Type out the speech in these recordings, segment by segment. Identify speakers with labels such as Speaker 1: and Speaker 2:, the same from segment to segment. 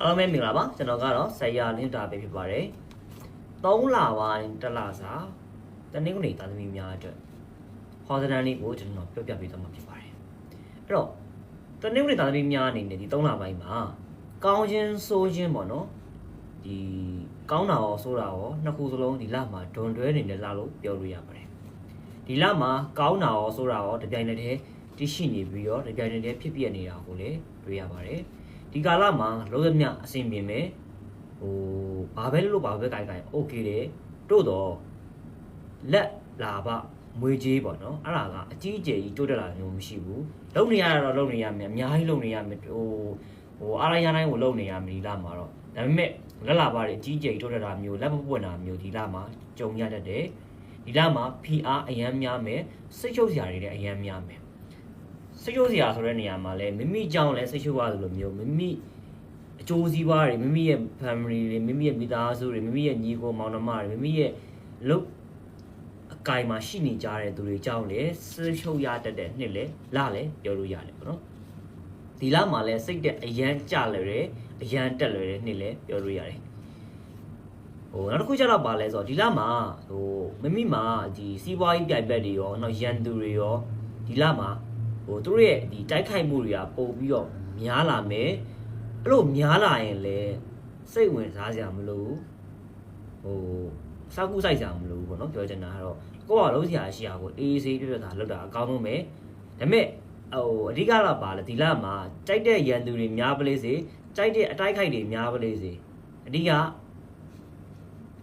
Speaker 1: အားလုံးပဲမင်္ဂလာပါကျွန်တော်ကတော့ဆရာလင်းတာပဲဖြစ်ပါတယ်3လပိုင်းတစ်လစာတနင်္ဂနွေသားသမီးများအတွက်ဟောစတန်လေးကိုကျွန်တော်ပြောပြပေးသွားမှာဖြစ်ပါတယ်အဲ့တော့တနင်္ဂနွေသားသမီးများအနေနဲ့ဒီ3လပိုင်းမှာကောင်းခြင်းဆိုးခြင်းပေါ့နော်ဒီကောင်းတာရောဆိုးတာရောနှစ်ခုစလုံးဒီလမှာဒွန်တွဲနေနဲ့လာလို့ပြောလို့ရပါတယ်ဒီလမှာကောင်းတာရောဆိုးတာရောတပြိုင်တည်းတည်းတရှိနေပြီးတော့တပြိုင်တည်းတည်းဖြစ်ပြနေတာကိုလည်းတွေ့ရပါတယ် ဒီကာလမှာလုံးဝမြအဆင်ပြေမယ်ဟိုဘာပဲလို့ဘာပဲကြိုင်ကြိုင်โอเคတယ်တို့တော့လက်လာပမွေကြီးပေါ့နော်အဲ့ဒါကအကြီးအကျယ်ကြီးတိုးတက်လာမျိုးမရှိဘူးလုံနေရတာတော့လုံနေရမယ်အများကြီးလုံနေရမယ်ဟိုဟိုအားရရတိုင်းကိုလုံနေရမယ်ဒီလမှာတော့ဒါပေမဲ့လက်လာပါတွေအကြီးအကျယ်ကြီးတိုးတက်တာမျိုးလက်မပွင့်တာမျိုးဒီလမှာကြုံရတတ်တယ်ဒီလမှာ PR အရန်များမယ်စိတ်ချုပ်စရာတွေလည်းအရန်များမယ် စိတ်ရိုးစရာဆိုတဲ့နေရာမှာလည်းမိမိကြောင့်လည်းစိတ်ရိုးရတယ်လို့မျိုးမိမိအကျိုးစီးပွားတွေမိမိရဲ့ family တွေမိမိရဲ့မိသားစုတွေမိမိရဲ့ညီကိုမောင်နှမတွေမိမိရဲ့လုတ်အကင်မှာရှိနေကြတဲ့သူတွေကြောင့်လည်းစိတ်ချုပ်ရတတ်တဲ့နှစ်လည်းလာလည်းပြောလို့ရတယ်ပေါ့နော်ဒီလမှာလည်းစိတ်တဲ့အရန်ကြလွယ်တယ်အရန်တက်လွယ်တဲ့နှစ်လည်းပြောလို့ရတယ်ဟိုနောက်တစ်ခုကျတော့ပါလဲဆိုတော့ဒီလမှာဟိုမိမိမှာဒီစီးပွားရေးပြိုင်ဘက်တွေရောနောက်ရန်သူတွေရောဒီလမှာ ဟိုသူတို့ရဲ့ဒီတိုက်ခိုက်မှုတွေကပို့ပြီးတော့များလာမယ်အဲ့လိုများလာရင်လည်းစိတ်ဝင်စားစရာမလိုဘူးဟိုစောက်ကူးဆိုင်စရာမလိုဘူးပေါ့နော်ပြောချင်တာကတော့ကိုယ့်ဘာလုံးစရာရှိရကိုအေးအေးဆေးပြပြတာလောက်တာအကောင်းဆုံးပဲဒါပေမဲ့ဟိုအဓိကတော့ပါလေဒီလမှာကြိုက်တဲ့ရန်သူတွေများပလေးစေကြိုက်တဲ့အတိုက်ခိုက်တွေများပလေးစေအဓိက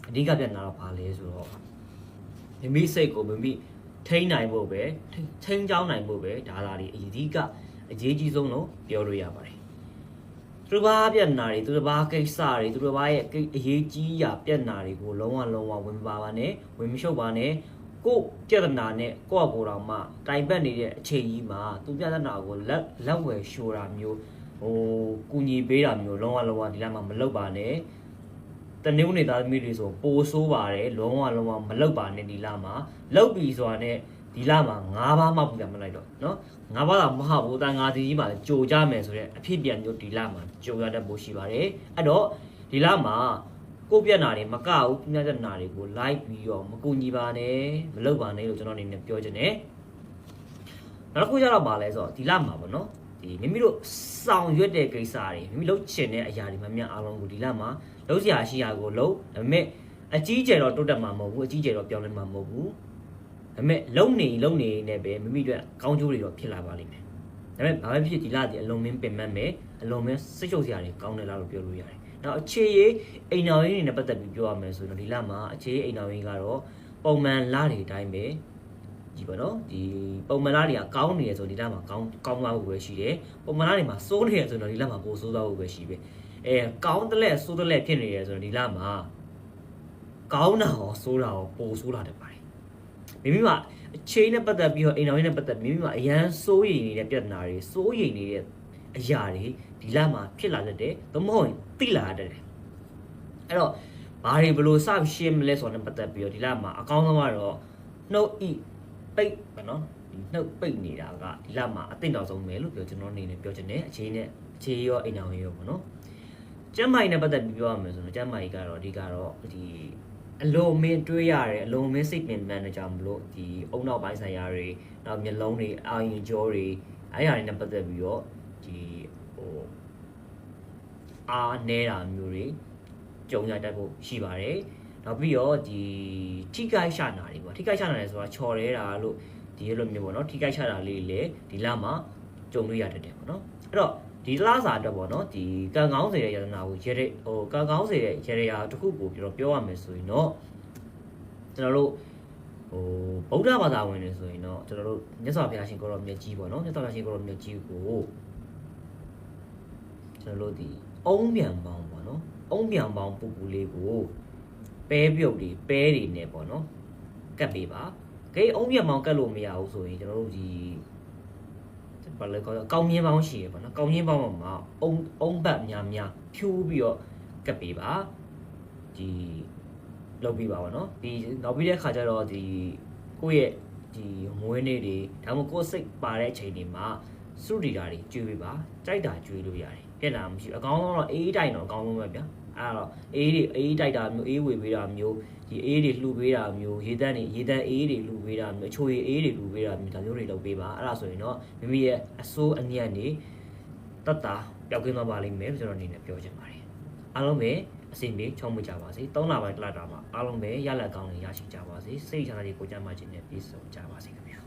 Speaker 1: အဓိကပြန်လာတော့ပါလေဆိုတော့မိမိစိတ်ကိုမိမိ ထိန်းနိုင်ဖို့ပဲထိန်းထိန်းချောင်းနိုင်ဖို့ပဲဒါလာတွေအဓိကအရေးကြီးဆုံးလို့ပြောလို့ရပါတယ်သူတစ်ပါးပြဿနာတွေသူတစ်ပါးကိစ္စတွေသူတစ်ပါးရဲ့ကိအရေးကြီးရာပြဿနာတွေကိုလုံးဝလုံးဝဝင်မပါပါနဲ့ဝင်မရှုပ်ပါနဲ့ကို့ပြဿနာနဲ့ကိုယ့်အကိုယ်တော်မှတိုင်ပတ်နေတဲ့အချိန်ကြီးမှာသူပြဿနာကိုလက်လက်ဝယ်ရှိုးတာမျိုးဟိုကူညီပေးတာမျိုးလုံးဝလုံးဝဒီလမ်းမှာမလုပ်ပါနဲ့ တနင်္ဂနွေသားသမီးတွေဆိုပိုဆိုးပါတယ်လုံးဝလုံးဝမလုပ်ပါနဲ့ဒီလမှာလုပ်ပြီဆိုတာနဲ့ဒီလမှာ၅ပါးမှပြမလိုက်တော့เนาะ၅ပါးတော့မဟုတ်ဘူးတန်ငါးစီကြီးမှာလည်းကြိုကြမယ်ဆိုတဲ့အဖြစ်ပြန်မျိုးဒီလမှာကြိုရတတ်ဖို့ရှိပါတယ်အဲ့တော့ဒီလမှာကိုယ့်ပြက်နာတွေမကဘူးပြပြက်နာတွေကို like ပြီးတော့မကူညီပါနဲ့မလုပ်ပါနဲ့လို့ကျွန်တော်အနေနဲ့ပြောချင်တယ်နောက်တစ်ခုကျတော့ပါလဲဆိုတော့ဒီလမှာပေါ့နော် ဒီမိမိတို့ဆောင်ရွက်တဲ့ကိစ္စတွေမိမိလုပ်ချင်တဲ့အရာတွေမှများအားလုံးကိုဒီလမှာလုပ်စရာရှိရာကိုလုပ်ဒါပေမဲ့အကြီးကျယ်တော့တိုးတက်မှာမဟုတ်ဘူးအကြီးကျယ်တော့ပြောင်းလဲမှာမဟုတ်ဘူးဒါပေမဲ့လုံနေလုံနေနဲ့ပဲမိမိတို့ကောင်းကျိုးတွေတော့ဖြစ်လာပါလိမ့်မယ်ဒါပေမဲ့ဘာပဲဖြစ်ဒီလဒီအလုံးမင်းပင်မတ်မယ်အလုံးမင်းစိတ်ချုပ်စရာတွေကောင်းတယ်လားလို့ပြောလို့ရတယ်နောက်အခြေရေးအိမ်တော်ရင်းတွေနဲ့ပတ်သက်ပြီးပြောရမယ်ဆိုရင်ဒီလမှာအခြေရေးအိမ်တော်ရင်းကတော့ပုံမှန်လတွေအတိုင်းပဲ ဒီပေါ့နော်ဒီပုံမှန်လားတွေကကောင်းနေရဆိုဒီလမှာကောင်းကောင်းသွားဖို့ပဲရှိတယ်ပုံမှန်လားတွေမှာစိုးနေရဆိုတော့ဒီလမှာပိုဆိုးသွားဖို့ပဲရှိပဲအဲကောင်းတဲ့လက်ဆိုးတဲ့လက်ဖြစ်နေရဆိုတော့ဒီလမှာကောင်းတာရောဆိုးတာရောပိုဆိုးလာတတ်ပါတယ်မိမိကအချိန်နဲ့ပတ်သက်ပြီးတော့အိမ်တော်ရင်းနဲ့ပတ်သက်မိမိမှာအရန်စိုးရိမ်နေတဲ့ပြဿနာတွေစိုးရိမ်နေတဲ့အရာတွေဒီလမှာဖြစ်လာတတ်တယ်သို့မဟုတ်ရင်တိလာတတ်တယ်အဲ့တော့ဘာတွေဘယ်လိုစရှင်းမလဲဆိုတော့ပတ်သက်ပြီးတော့ဒီလမှာအကောင်းဆုံးကတော့နှုတ်ဤ ပိတ်ပေါ့နော်ဒီနှုတ်ပိတ်နေတာကဒီလမှာအသင့်တော်ဆုံးပဲလို့ပြောကျွန်တော်အနေနဲ့ပြောချင်တယ်အခြေနဲ့အခြေရောအိမ်တော်ရောပေါ့နော်ကျမ်းမာရေးနဲ့ပတ်သက်ပြီးပြောရမယ်ဆိုတော့ကျမ်းမာရေးကတော့အဓိကတော့ဒီအလုံးမင်းတွေးရတယ်အလုံးမင်းစိတ်ပင်ပန်းနေကြမလို့ဒီအုံနောက်ပိုင်းဆိုင်ရာတွေနောက်မျက်လုံးတွေအာရင်ကြောတွေအဲ့အရာတွေနဲ့ပတ်သက်ပြီးတော့ဒီဟိုအားနေတာမျိုးတွေကြုံရတတ်ဖို့ရှိပါတယ် နောက်ပြီးတော့ဒီထိကိုက်ရှာနာတွေပေါ့ထိကိုက်ရှာနာတွေဆိုတာချော်ရဲတာလို့ဒီလိုမျိုးပေါ့နော်ထိကိုက်ရှာတာလေးလေဒီလမှာကြုံလို့ရတတ်တယ်ပေါ့နော်အဲ့တော့ဒီလစာအတွက်ပေါ့နော်ဒီကံကောင်းစေတဲ့ယတနာကိုရေတဲ့ဟိုကံကောင်းစေတဲ့ရေရရာတစ်ခုကိုပြောပြောရမယ်ဆိုရင်တော့ကျွန်တော်တို့ဟိုဗုဒ္ဓဘာသာဝင်တွေဆိုရင်တော့ကျွန်တော်တို့မြတ်စွာဘုရားရှင်ကိုရောမြတ်ကြီးပေါ့နော်မြတ်စွာဘုရားရှင်ကိုရောမြတ်ကြီးကိုကျွန်တော်တို့ဒီအုံးပြန်ပေါင်းပေါ့နော်အုံးပြန်ပေါင်းပူပူလေးကို ပဲပြုတ်တွေပဲတွေနဲ့ပေါ့နော်ကတ်ပေးပါခေအုံးပြန်ပေါင်းကတ်လို့မရဘူးဆိုရင်ကျွန်တော်တို့ဒီဘာလဲကောကောင်းမြင်းပေါင်းရှိရပေါ့နော်ကောင်းမြင်းပေါင်းမှာအုံအုံဘတ်များများဖြိုးပြီးတော့ကတ်ပေးပါဒီလုပ်ပြီးပါပါနော်ဒီနောက်ပြီးတဲ့ခါကျတော့ဒီကိုယ့်ရဲ့ဒီမွေးနေ့တွေဒါမှမဟုတ်ကိုယ်စိတ်ပါတဲ့အချိန်တွေမှာစုရီတာတွေကျွေးပေးပါကြိုက်တာကျွေးလို့ရတယ်ဖြစ်တာမရှိဘူးအကောင်းဆုံးတော့အေးတိုင်တော့အကောင်းဆုံးပဲဗျာ အဲ့တော့အေးတွေအေးတိုက်တာမျိုးအေးဝေပေးတာမျိုးဒီအေးတွေလှူပေးတာမျိုးရေတန်းတွေရေတန်းအေးတွေလှူပေးတာမျိုးအချိုရည်အေးတွေလှူပေးတာမျိုးဒါမျိုးတွေလုပ်ပေးပါအဲ့ဒါဆိုရင်တော့မိမိရဲ့အစိုးအညံ့တွေတတ်တာပျောက်ကင်းသွားပါလိမ့်မယ်ကျွန်တော်အနေနဲ့ပြောချင်ပါတယ်အားလုံးပဲအစီအမီချုံးမကြပါစေ၃လပိုင်းတစ်လတာမှာအားလုံးပဲရလက်ကောင်းတွေရရှိကြပါစေစိတ်ချမ်းသာတွေကိုကြမ်းမှခြင်းနဲ့ပြည့်စုံကြပါစေခင်ဗျာ